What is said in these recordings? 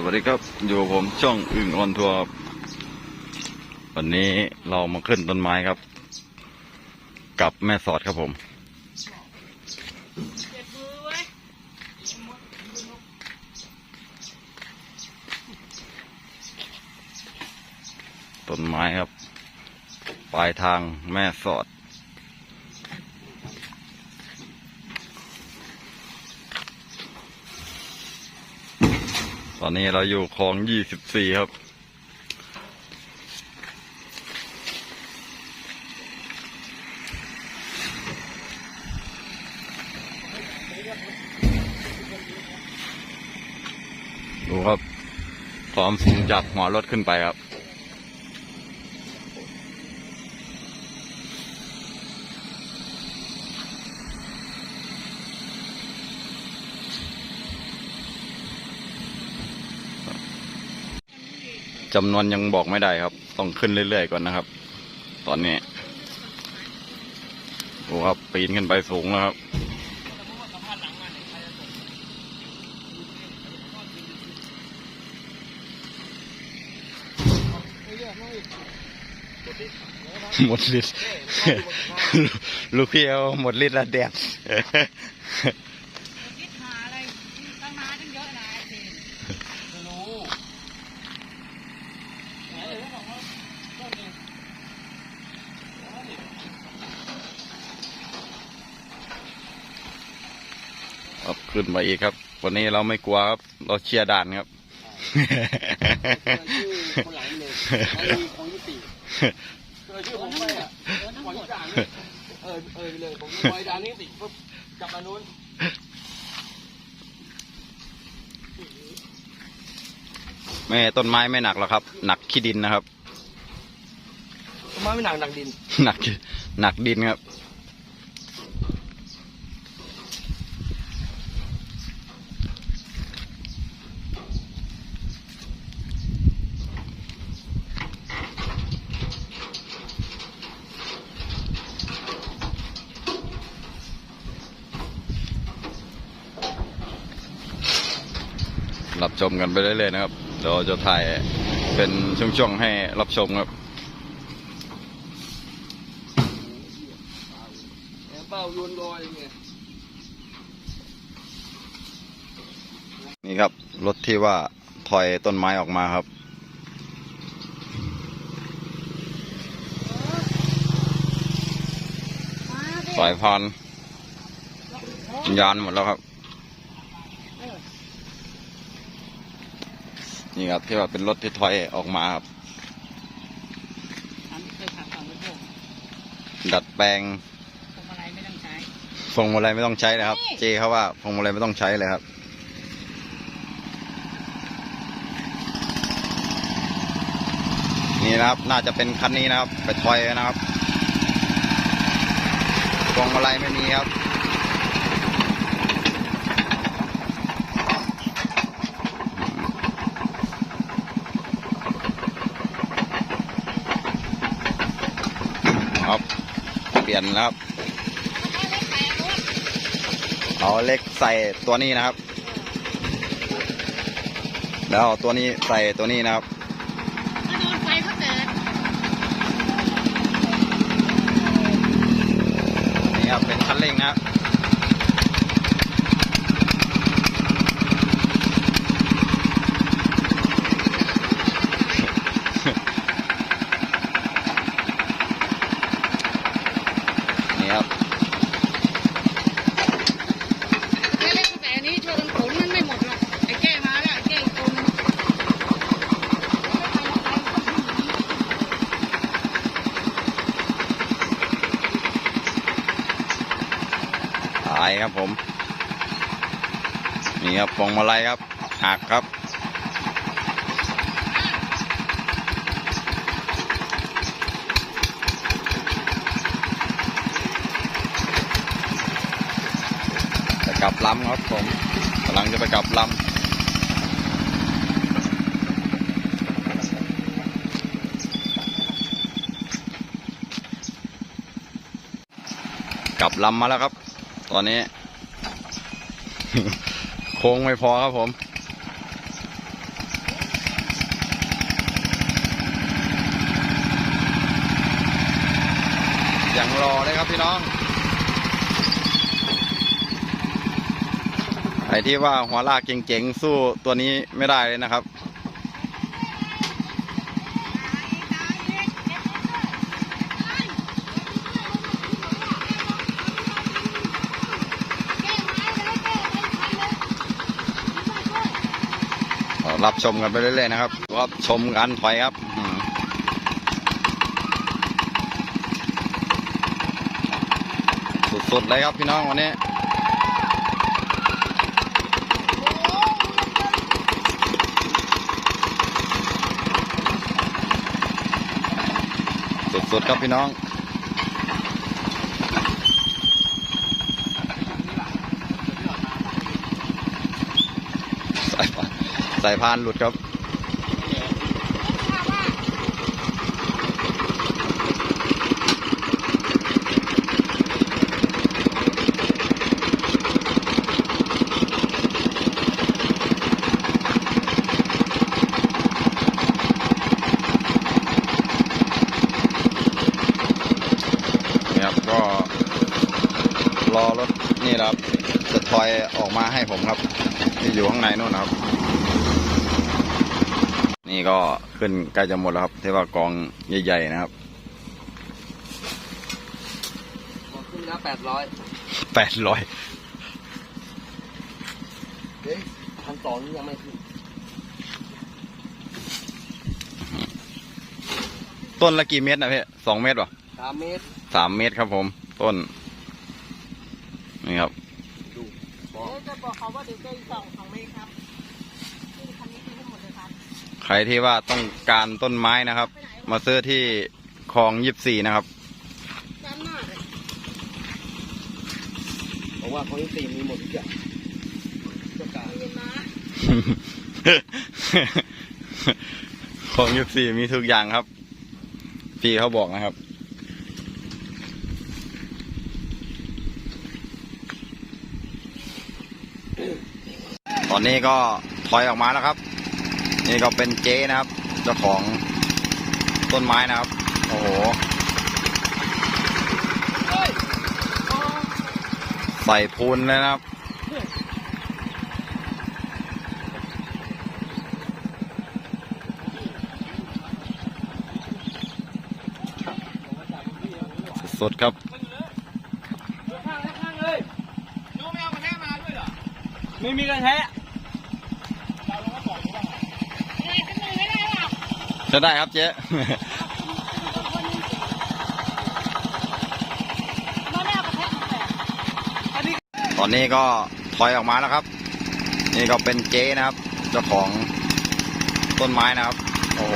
สวัสดีครับ อยู่กับผมช่องอึ่งออนทัวร์วันนี้เรามาขึ้นต้นไม้ครับ กับแม่สอดครับผม ต้นไม้ครับ ปลายทางแม่สอด อนนี้เราอยู่คลองยี่สิบสี่ครับ ดูครับความสูงจากหัวรถขึ้นไปครับ จำนวนยังบอกไม่ได้ครับ ต้องขึ้นเรื่อยๆก่อนนะครับ ตอนนี้โอ้ครับปีนขึ้นไปสูงแล้วครับหมดฤทธิ์ลูกพี่เอาหมดฤทธิ์แล้วแดด คิดหาอะไรตั้งนานตั้งเยอะนะไอ้เจน ครับ ขึ้นมาอีกครับ วันนี้เราไม่กลัวครับ เราเชียร์ด่านครับชื่อคนหลังเลยเขามีของยุติเออชื่อผมไปอะโดนทั้งของหมยุดตินี่เออเออไปเลยผมปล่อยดานนี้ติปุ๊บกลับมานู้นไม่ต้นไม้ไม่หนักหรอกครับ หนักขี้ดินนะครับต้นไม้ไม่หนักหนักดิน หนักหนักดินครับ รับชมกันไปเรื่อยๆนะครับ เดี๋ยวจะถ่ายเป็นช่วงๆให้รับชมครับแอบเป้าโยนลอยไงนี่ครับรถที่ว่าถอยต้นไม้ออกมาครับมาดิสายพานยานหมดแล้วครับ นี่ครับที่ว่าเป็นรถที่ถอยออกมาครับทำเคยขับสองรถโบกดัดแปลงพวงมาลัยไม่ต้องใช้พวงมาลัยไม่ต้องใช้เลยครับนี่เจเขาว่าพวงมาลัยไม่ต้องใช้เลยครับนี่นะครับน่าจะเป็นคันนี้นะครับ ไปถอยนะครับพวงมาลัยไม่มีครับครับียนแล้วครับ เอาเล็กใส่ตัวนี้นะครับ แล้วเอาตัวนี้ใส่ตัวนี้นะครับไฟเดนี่ครับเป็นคันเร่งนะครับ นี่ครับ แค่เล็กแต่อันนี้ช่วยกันขนมันไม่หมดหรอกไอ้แก้มาแล้วไอ้แก้อีกตัวนึง ตาย ครับผม นี่ครับพวงมาลัยครับหักครับ จะกลับลำครับผมกำลังจะไปกลับลำกลับลำมาแล้วครับ ตอนนี้ โค้งไม่พอครับผมอย่างรอเลยครับพี่น้องไอ้ที่ว่าหัวลากเจ๋งๆ สู้ตัวนี้ไม่ได้เลยนะครับ ชมกันไปเรื่อยๆนะครับรับชมการถอยครับสุดๆเลยครับพี่น้องวันนี้สุดๆครับพี่น้อง สายพานสายพานหลุดครับนี่ครับก็รอรถนี่ครับจะถอยออกมาให้ผมครับ ที่อยู่ข้างในนู่นนะครับ ก็ขึ้นใกล้จะหมดแล้วครับที่ว่ากองใหญ่ๆนะครับบอกขึ้นแล้วแปดร้อยแปดร้อยเฮ้ยพันสองนี่ยังไม่ขึ้น ต้นละกี่เมตรนะพี่สองเมตรวะสามเมตรสามเมตรครับผม ต้น นี่ครับ ดูบอก เดี๋ยวจะบอกเขาว่าเดี๋ยวจะอีกสองสองเมตรครับขึ้นคันนี้ขึ้นทั้งหมดเลยครับ ใครที่ว่าต้องการต้นไม้นะครับ มาซื้อที่คลองยี่สี่นะครับด้านหน้าเลยบอกว่าเขาที่สี่มีหมดทุกอย่างทุกการเรียนมาคลองยี่สี่มีทุกอย่างครับพี่เขาบอกนะครับตอนนี้ก็ถอยออกมาแล้วครับ นี่ก็เป็นเจ๊นะครับ เจ้าของต้นไม้นะครับ โอ้โห ใส่พูนเลยนะครับ สดครับ ไม่มีกันแท้ อะไรขึ้นมือไม่ได้หรอก จะได้ครับเจ๊ตอนนี้ก็ถอยออกมาแล้วครับ นี่ก็เป็นเจ๊นะครับ เจ้าของต้นไม้นะครับ โอ้โห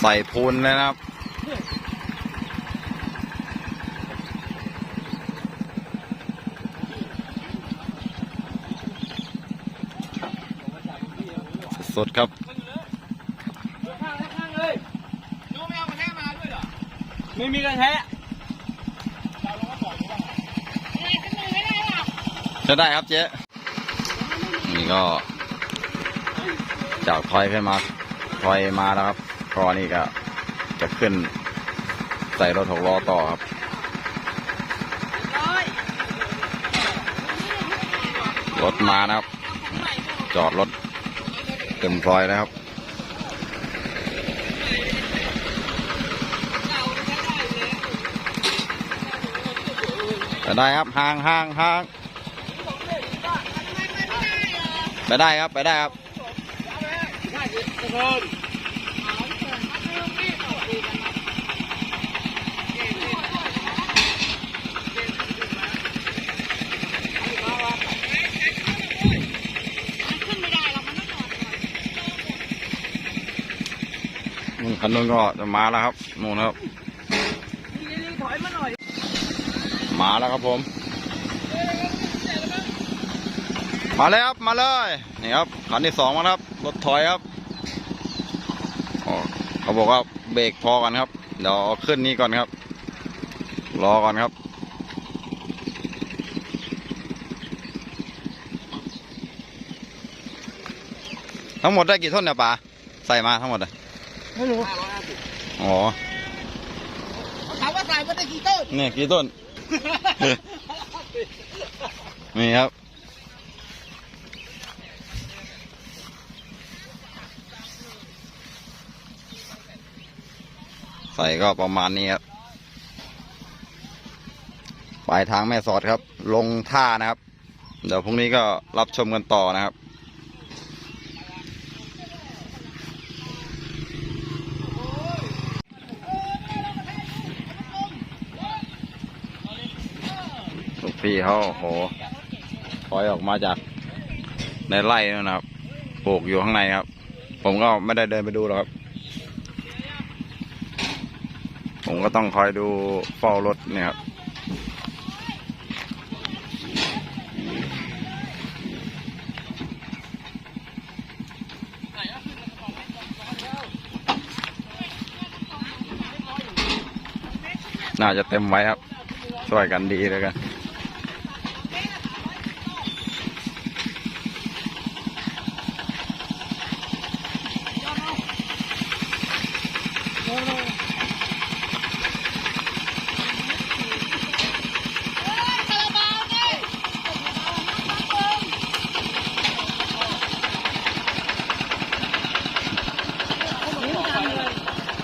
ใส่พูนเลยนะครับ สดครับไม่มีกันแท้อะไรขึ้นมือไม่ได้หรอกจะได้ครับเจ๊นี่ก็จากถอยขึ้นมาถอยมาแล้วครับก็นี่ก็จะขึ้นใส่รถหกล้อต่อครับร้อยรถมานะครับ จอดรถเต็มซอยนะครับ ไปได้ครับห่างห่างห่างไปได้ครับ ไปได้ครับ ขึ้นไม่ได้หรอกมันต้องจอดก่อน นู่น คันนู้นก็จะมาแล้วครับนู่นครับถอยมาหน่อยมาแล้วครับผม มาเลยครับมาเลยนี่ครับคันที่สองมาแล้วครับรถถอยครับอ๋อเขาบอกว่าเบรกพอก่อนครับเดี๋ยวเอาขึ้นนี้ก่อนครับ รอก่อนครับทั้งหมดได้กี่ท่อนเนี่ยป่าใส่มาทั้งหมดอะ ไม่รู้ห้าร้อยห้าอ๋อถามว่าใส่มาได้กี่ต้นเนี่ยกี่ต้น นี่ครับใส่ก็ประมาณนี้ครับ ปลายทางแม่สอดครับ ลงท่านะครับ เดี๋ยวพรุ่งนี้ก็รับชมกันต่อนะครับ พี่เขาโหถอยออกมาจากในไร่นั่นนะครับปลูกอยู่ข้างในครับ ผมก็ไม่ได้เดินไปดูหรอกครับ ผมก็ต้องคอยดูเฝ้ารถเนี่ยครับน่าจะเต็มไว้ครับ ช่วยกันดีเลยกัน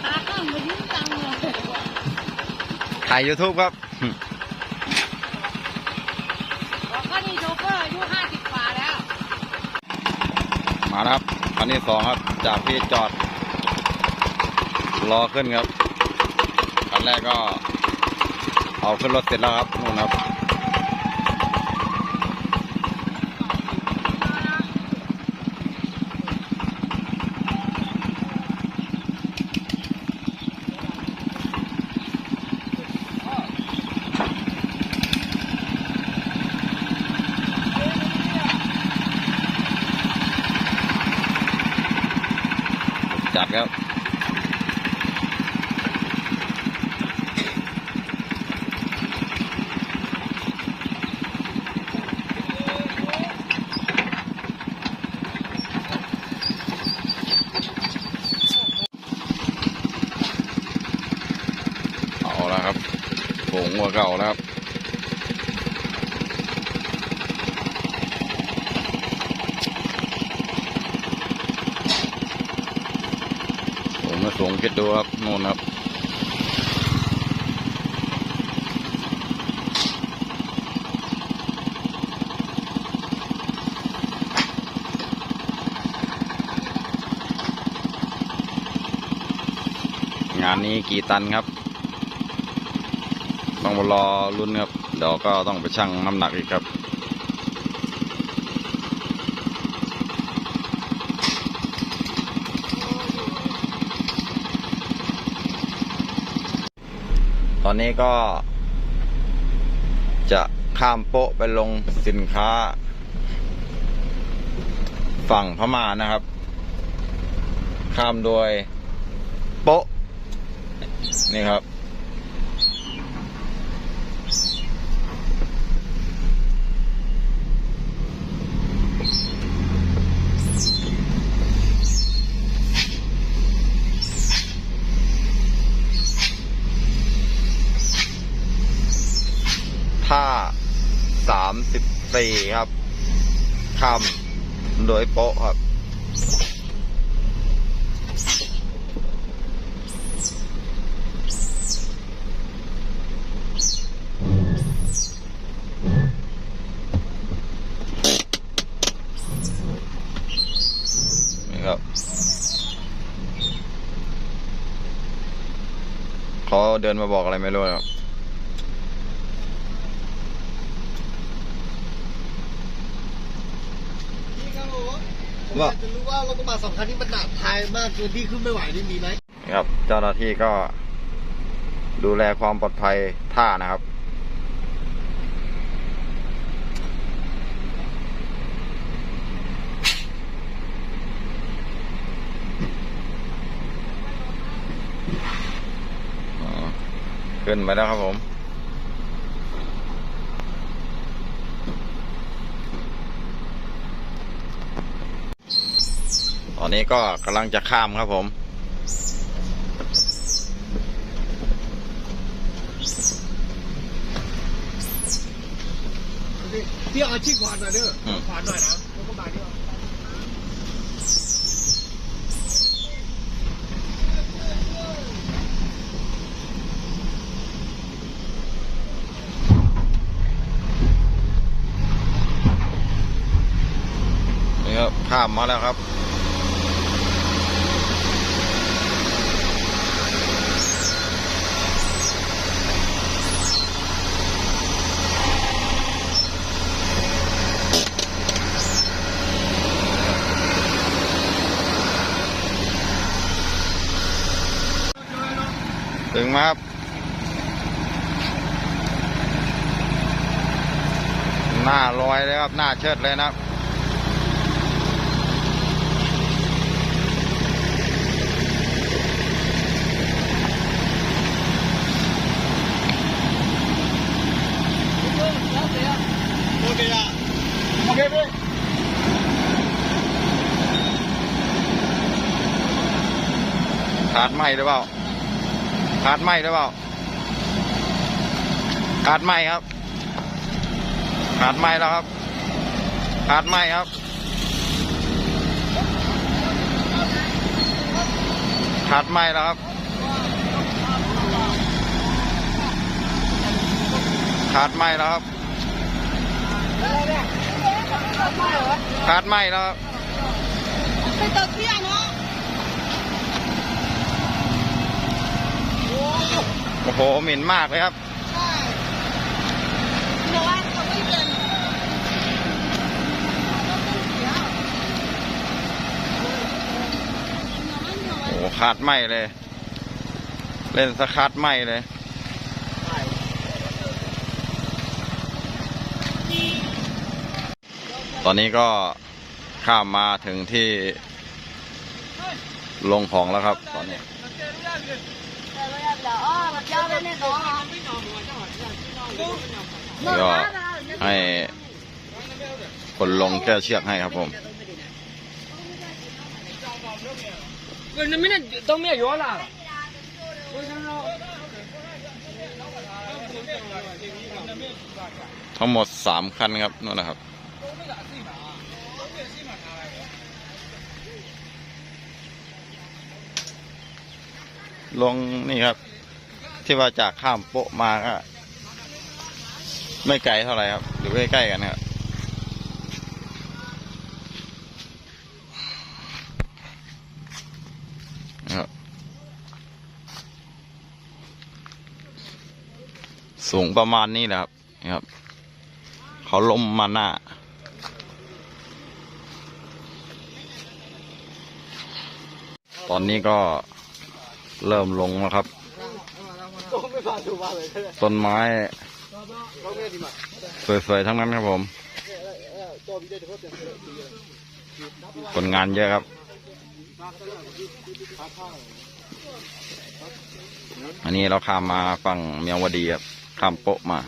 ตาข้างมายิ้มจังเลย ถ่าย YouTube ครับบอกว่านี่โชเฟอร์อายุห้าสิบกว่าแล้ว มาแล้วครับคันที่สองครับ จากที่จอด รอขึ้นครับคันแรกก็ เอาขึ้นรถเสร็จแล้วครับนู่นครับ จัดครับ เอาแล้วครับโผงหัวเก่าแล้วครับ ผมมาสูงคิดดูครับ น่นครับงานนี้กี่ตันครับ ต้องรอรุ่นครับ เดี๋ยวก็ต้องไปชั่งน้ำหนักอีกครับ อนนี้ก็ จะข้ามโป๊ะไปลงสินค้า ฝั่งพม่านะครับ ข้ามโดยโป๊ะ นี่ครับ ท่าสามสิบสี่ครับข้ามโดยโป๊ะครับ นี่ครับ เขาเดินมาบอกอะไรไม่รู้ครับ พี่ครับผมผมอยา กจะรู้ว่ารถกระบะสองคันนี้มันหนักทายมากจนพี่ขึ้นไม่ไหวนี่มีไหมครับ เจ้าหน้าที่ก็ ดูแลความปลอดภัยท่านะครับอ๋อขึ้นไปแล้วครับผม นี้ก็กำลังจะข้ามครับผม พี่เอาชีพขวานหน่อยเด้ออขวานหน่อยนะนี่ครับข้ามมาแล้วครับ มาครับหน้าลอยเลยครับ หน้าเชิดเลยนะครับโอเคอะโอเคพี่ขาดไหมหรือเปล่า ขาดไหมหรือเปล่า ขาดไหมครับ ขาดไหมแล้วครับ ขาดไหมครับ ขาดไหมแล้วครับ ขาดไหมแล้วครับ ขาดไหมแล้วครับไปตกเที่ยงเนาะ โอ้โหเหม็นมากเลยครับใช่เพราะว่าเขาไม่เป็นโอ้โหขาดไหมเลย เล่นสะขาดไหมเลยตอนนี้ก็ข้ามมาถึงที่ลงของแล้วครับ ตอนนี้ ก็ให้คนลงแก้เชือกให้ครับผมก็ไม่ได้ต้องไม่ย้อนละทั้งหมดสามคันครับนั่นแหละครับ ลงนี่ครับ ที่ว่าจากข้ามโปะมาก็ไม่ไกลเท่าไหร่ครับอยู่ใกล้ๆกันครับนะครับสูงประมาณนี้แหละครับนี่ครับเขาล้มมาหน้าตอนนี้ก็ เริ่มลงแล้วครับ ต้นไม้สวยๆทั้งนั้นครับผม คนงานเยอะครับ อันนี้เราข้ามมาฝั่งเมียวดีครับ ข้ามโปะมา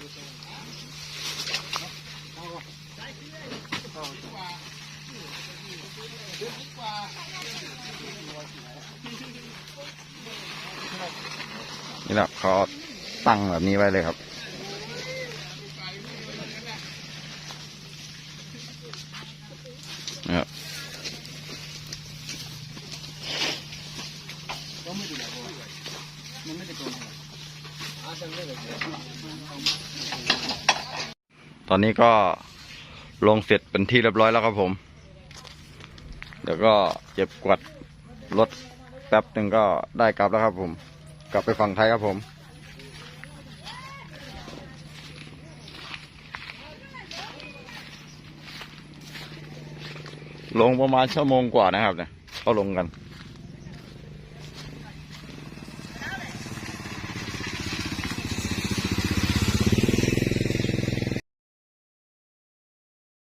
นี่แหละเขาตั้งแบบนี้ไว้เลยครับ นะครับตอนนี้ก็ลงเสร็จเป็นที่เรียบร้อยแล้วครับผม เดี๋ยวก็เก็บกวาดรถแป๊บหนึ่งก็ได้กลับแล้วครับผม กลับไปฝั่งไทยครับผม ลงประมาณชั่วโมงกว่านะครับเนี่ยเขาลงกัน